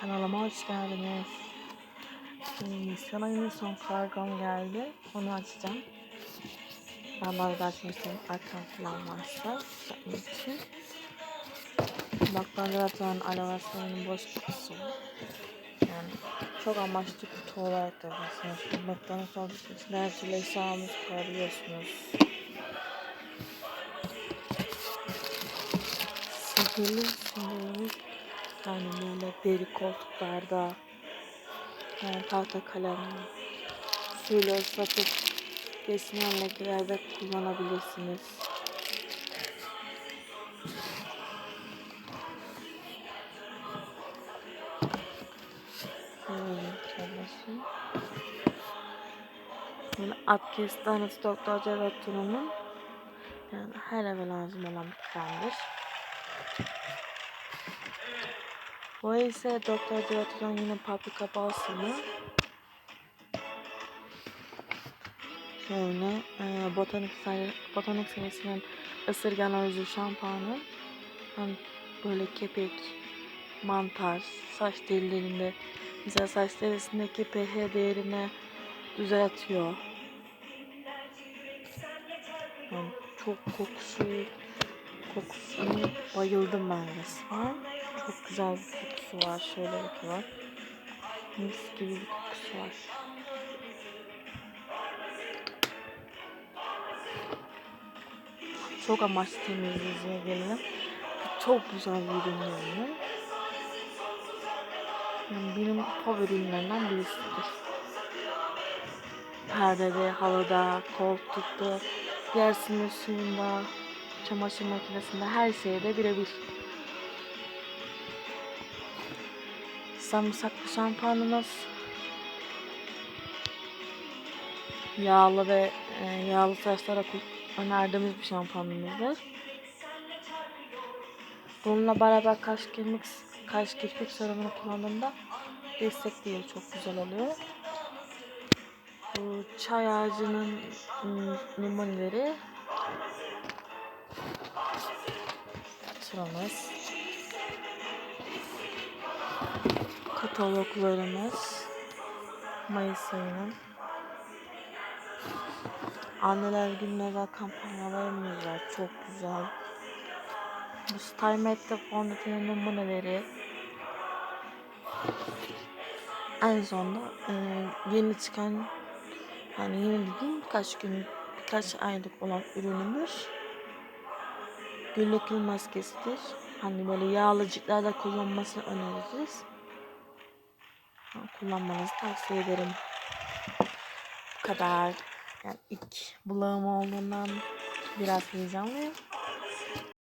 Kanalıma hoş geldiniz. Nisan ayının son kargom geldi. Onu açacağım. Ben bazı açmıştım. Arkam falan varsa yapmak için. Bak ben zaten arabasının boş kutusu. Yani çok amaçlı kutu olarak da basıyorsunuz. McDonald's olduğu için her türlü eşyamızı koyabiliyorsunuz. Sihirli süngerimiz yani böyle deri koltuklarda yani tahta kalem suyla ıslatıp resmi lekelerde kullanabilirsiniz. Böyle Abkestanız Doktor Cevdet Tuna'nın yani her eve lazım olan bir kremdir. Bu ise Doktor Tuna'nın yine paprika balsamı. Şöyle e, botanik, botanik serisinin ısırgan özü şampuanı. Hem böyle kepek, mantar, saç delilerinde mesela saç derisindeki pH değerini düzeltiyor. Yani çok kokusu, kokusunu bayıldım ben resmen. Çok güzel bir kokusu var. Şöyle bakıyorlar. Mis gibi bir kokusu var. Çok amaçlı temizleyiciye gelelim. Çok güzel bir ürün yani. yani benim favori ürünlerimden birisidir. Perdede, halıda, koltukta, sinir suyunda, çamaşır makinesinde her şeyde birebir. Sarımsaklı şampuanımız yağlı ve e, yağlı saçlara önerdiğimiz bir şampuanımızdır. Bununla beraber kaş kemik, kaş kirpik serumunu kullandığımda destekliyor. Çok güzel oluyor. Bu çay ağacının ım, numuneleri sıramız. Kataloglarımız Mayıs ayının Anneler Günü'ne özel kampanyalarımız var. Çok güzel. Bu Stymet'te fondötenin numuneleri. En sonunda e, yeni çıkan yani yeni dediğim birkaç gün birkaç aylık olan ürünümüz güllük yıl maskesidir. Hani böyle yağlı ciltlerde kullanmasını öneririz. Kullanmanızı tavsiye ederim. Bu kadar. Yani ilk bulağım olduğundan biraz heyecanlıyım.